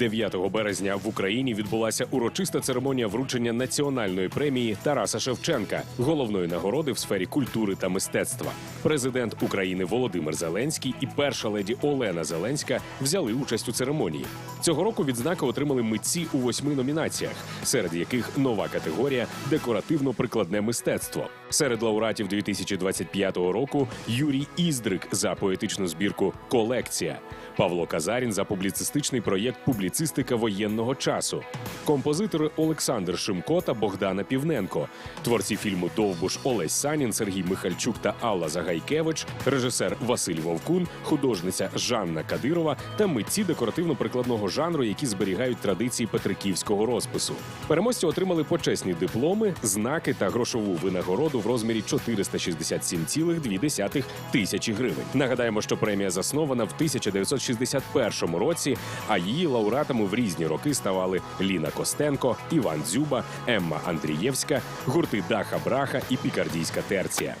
9 березня в Україні відбулася урочиста церемонія вручення національної премії Тараса Шевченка, головної нагороди в сфері культури та мистецтва. Президент України Володимир Зеленський і перша леді Олена Зеленська взяли участь у церемонії. Цього року відзнаки отримали митці у восьми номінаціях, серед яких нова категорія декоративно-прикладне мистецтво. Серед лауреатів 2025 року Юрій Іздрик за поетичну збірку Колекція, Павло Казарін за публіцистичний проєкт Публіцистика воєнного часу, композитори Олександр Шимко та Богдана Півненко, творці фільму Довбуш Олесь Санін, Сергій Михальчук та Алла Загайкевич, режисер Василь Вовкун, художниця Жанна Кадирова та митці декоративно-прикладного жанру, які зберігають традиції петриківського розпису. Переможці отримали почесні дипломи, знаки та грошову винагороду в розмірі 467,2 тисячі гривень. Нагадаємо, що премія заснована в 1961 році, а її лауреатами в різні роки ставали Ліна Костенко, Іван Дзюба, Емма Андрієвська, гурти Даха Браха і Пікардійська терція.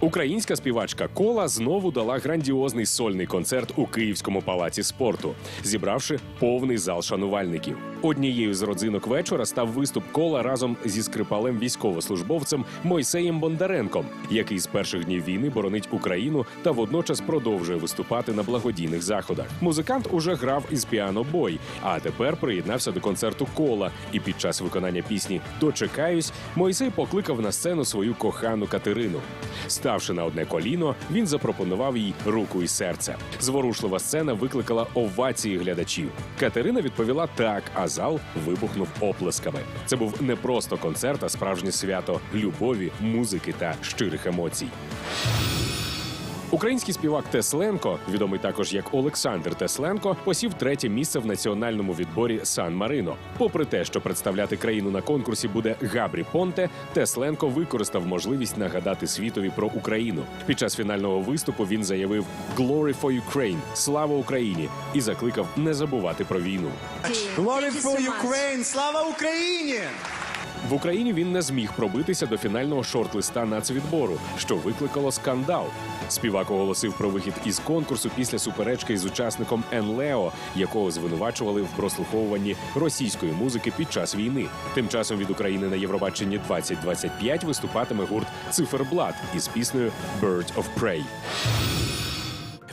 Українська співачка Кола знову дала грандіозний сольний концерт у Київському палаці спорту, зібравши повний зал шанувальників. Однією з родзинок вечора став виступ кола разом зі скрипалем військовослужбовцем Мойсеєм Бондаренком, який з перших днів війни боронить Україну та водночас продовжує виступати на благодійних заходах. Музикант уже грав із піано бой, а тепер приєднався до концерту кола. І під час виконання пісні Дочекаюсь Мойсей покликав на сцену свою кохану Катерину. Ставши на одне коліно, він запропонував їй руку і серце. Зворушлива сцена викликала овації глядачів. Катерина відповіла так, а зал вибухнув оплесками. Це був не просто концерт, а справжнє свято любові, музики та щирих емоцій. Український співак Тесленко, відомий також як Олександр Тесленко, посів третє місце в національному відборі Сан Марино. Попри те, що представляти країну на конкурсі буде Габрі Понте, Тесленко використав можливість нагадати світові про Україну. Під час фінального виступу він заявив «Glory for Ukraine! Слава Україні! і закликав не забувати про війну. Glory for Ukraine! Слава Україні! В Україні він не зміг пробитися до фінального шорт-листа нацвідбору, що викликало скандал. Співак оголосив про вихід із конкурсу після суперечки з учасником Енлео, якого звинувачували в прослуховуванні російської музики під час війни. Тим часом від України на Євробаченні 2025 виступатиме гурт Циферблат із піснею «Bird of Prey».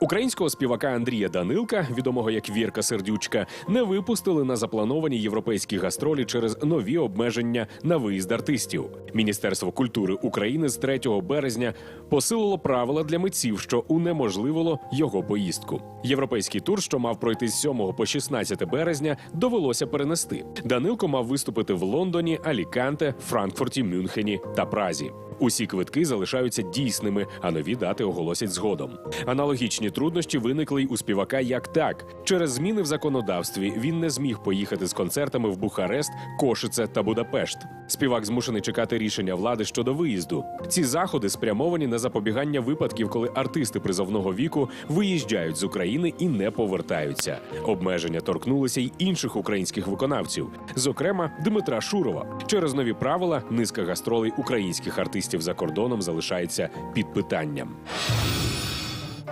Українського співака Андрія Данилка, відомого як Вірка Сердючка, не випустили на заплановані європейські гастролі через нові обмеження на виїзд артистів. Міністерство культури України з 3 березня посилило правила для митців, що унеможливило його поїздку. Європейський тур, що мав пройти з 7 по 16 березня, довелося перенести. Данилко мав виступити в Лондоні, Аліканте, Франкфурті, Мюнхені та Празі. Усі квитки залишаються дійсними, а нові дати оголосять згодом. Аналогічні труднощі виникли й у співака як так. Через зміни в законодавстві він не зміг поїхати з концертами в Бухарест, Кошице та Будапешт. Співак змушений чекати рішення влади щодо виїзду. Ці заходи спрямовані на запобігання випадків, коли артисти призовного віку виїжджають з України і не повертаються. Обмеження торкнулися й інших українських виконавців, зокрема Дмитра Шурова. Через нові правила низка гастролей українських артистів за кордоном залишається під питанням.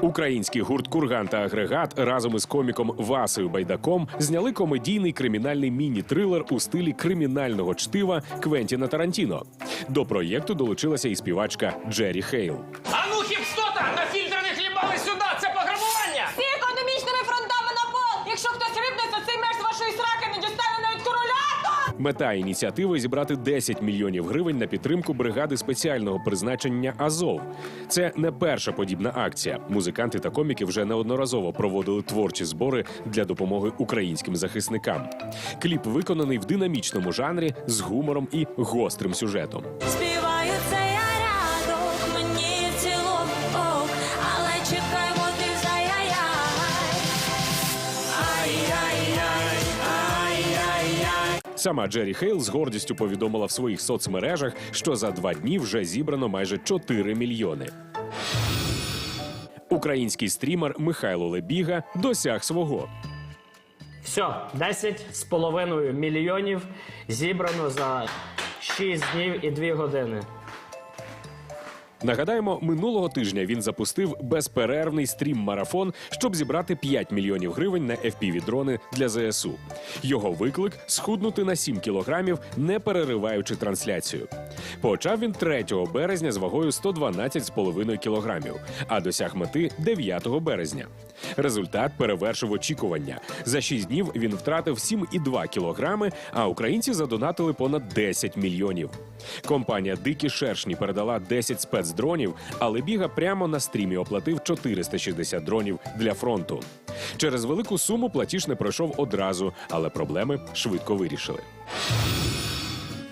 Український гурт Курган та Агрегат разом із коміком Васею Байдаком зняли комедійний кримінальний міні-трилер у стилі кримінального чтива Квентіна Тарантіно. До проєкту долучилася і співачка Джері Хейл. Мета ініціативи зібрати 10 мільйонів гривень на підтримку бригади спеціального призначення Азов. Це не перша подібна акція. Музиканти та коміки вже неодноразово проводили творчі збори для допомоги українським захисникам. Кліп виконаний в динамічному жанрі з гумором і гострим сюжетом. Сама Джері Хейл з гордістю повідомила в своїх соцмережах, що за два дні вже зібрано майже 4 мільйони. Український стрімер Михайло Лебіга досяг свого. Все, 10 з половиною мільйонів зібрано за 6 днів і 2 години. Нагадаємо, минулого тижня він запустив безперервний стрім-марафон, щоб зібрати 5 мільйонів гривень на FPV-дрони для ЗСУ. Його виклик схуднути на 7 кілограмів, не перериваючи трансляцію. Почав він 3 березня з вагою 112,5 кілограмів, а досяг мети 9 березня. Результат перевершив очікування. За 6 днів він втратив 7,2 кілограми, а українці задонатили понад 10 мільйонів. Компанія Дикі Шершні передала 10 спецдронів, але біга прямо на стрімі оплатив 460 дронів для фронту. Через велику суму платіж не пройшов одразу, але проблеми швидко вирішили.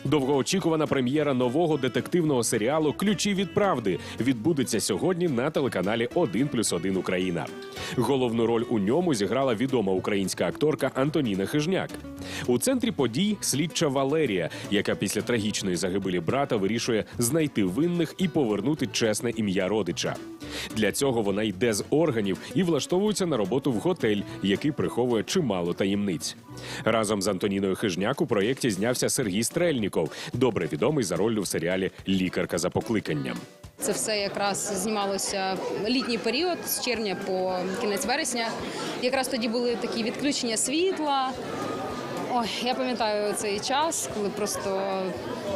Довгоочікувана прем'єра нового детективного серіалу Ключі від правди відбудеться сьогодні на телеканалі 1 плюс 1 Україна. Головну роль у ньому зіграла відома українська акторка Антоніна Хижняк. У центрі подій слідча Валерія, яка після трагічної загибелі брата вирішує знайти винних і повернути чесне ім'я родича. Для цього вона йде з органів і влаштовується на роботу в готель, який приховує чимало таємниць. Разом з Антоніною Хижняк у проєкті знявся Сергій Стрельніков, добре відомий за роллю в серіалі Лікарка за покликанням. Це все якраз знімалося літній період з червня по кінець вересня. Якраз тоді були такі відключення світла. Ой, я пам'ятаю цей час, коли просто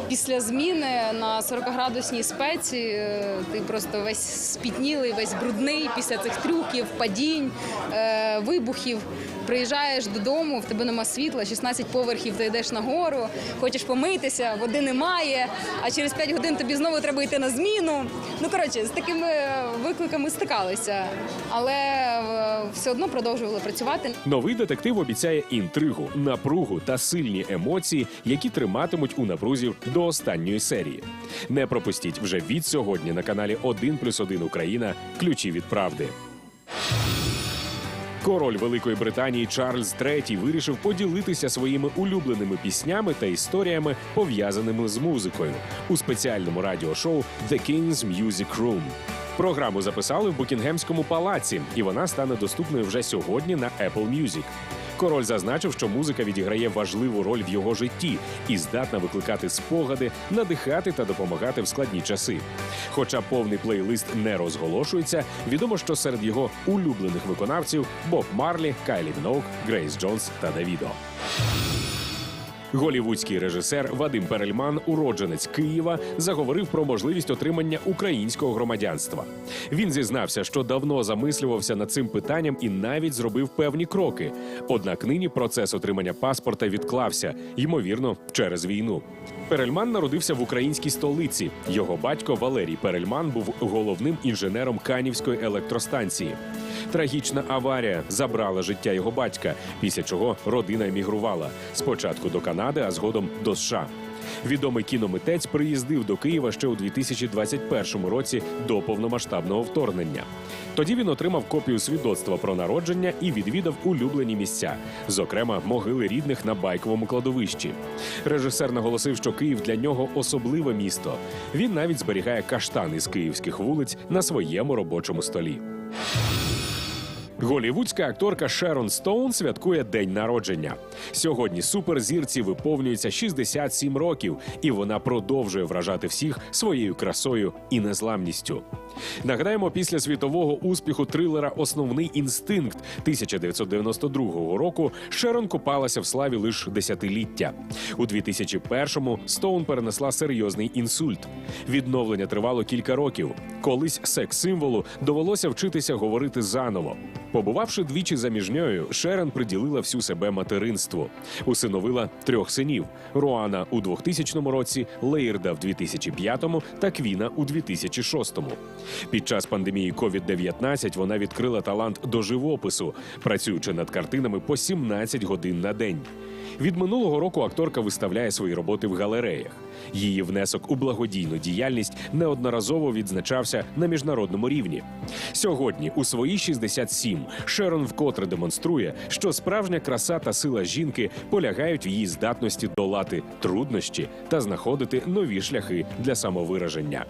після зміни на 40-градусній спеці е, ти просто весь спітнілий, весь брудний після цих трюків, падінь, е, вибухів. Приїжджаєш додому, в тебе нема світла, 16 поверхів, ти йдеш нагору, хочеш помитися, води немає, а через 5 годин тобі знову треба йти на зміну. Ну коротше, з такими викликами стикалися, але е, все одно продовжували працювати. Новий детектив обіцяє інтригу, напругу та сильні емоції, які триматимуть у напрузі до останньої серії. Не пропустіть вже від сьогодні на каналі 1 плюс 1 Україна. Ключі від правди. Король Великої Британії Чарльз III вирішив поділитися своїми улюбленими піснями та історіями, пов'язаними з музикою, у спеціальному радіошоу The King's Music Room. Програму записали в Букінгемському палаці, і вона стане доступною вже сьогодні на Apple Music. Король зазначив, що музика відіграє важливу роль в його житті і здатна викликати спогади, надихати та допомагати в складні часи. Хоча повний плейлист не розголошується, відомо, що серед його улюблених виконавців Боб Марлі, Кайлі Міноук, Грейс Джонс та Давідо. Голівудський режисер Вадим Перельман, уродженець Києва, заговорив про можливість отримання українського громадянства. Він зізнався, що давно замислювався над цим питанням і навіть зробив певні кроки. Однак нині процес отримання паспорта відклався, ймовірно, через війну. Перельман народився в українській столиці. Його батько Валерій Перельман був головним інженером Канівської електростанції. Трагічна аварія забрала життя його батька, після чого родина емігрувала спочатку до Канади, а згодом до США. Відомий кіномитець приїздив до Києва ще у 2021 році до повномасштабного вторгнення. Тоді він отримав копію свідоцтва про народження і відвідав улюблені місця, зокрема могили рідних на байковому кладовищі. Режисер наголосив, що Київ для нього особливе місто. Він навіть зберігає каштан із київських вулиць на своєму робочому столі. Голівудська акторка Шерон Стоун святкує день народження. Сьогодні суперзірці виповнюється 67 років, і вона продовжує вражати всіх своєю красою і незламністю. Нагадаємо, після світового успіху трилера Основний інстинкт 1992 року Шерон купалася в славі лише десятиліття. У 2001-му Стоун перенесла серйозний інсульт. Відновлення тривало кілька років. Колись секс-символу довелося вчитися говорити заново. Побувавши двічі заміжньою, Шерон приділила всю себе материнству. Усиновила трьох синів: Руана у 2000 році, Лейрда в 2005 та Квіна у 2006. Під час пандемії COVID-19 вона відкрила талант до живопису, працюючи над картинами по 17 годин на день. Від минулого року акторка виставляє свої роботи в галереях. Її внесок у благодійну діяльність неодноразово відзначався на міжнародному рівні. Сьогодні, у свої 67, Шерон вкотре демонструє, що справжня краса та сила жінки полягають в її здатності долати труднощі та знаходити нові шляхи для самовираження.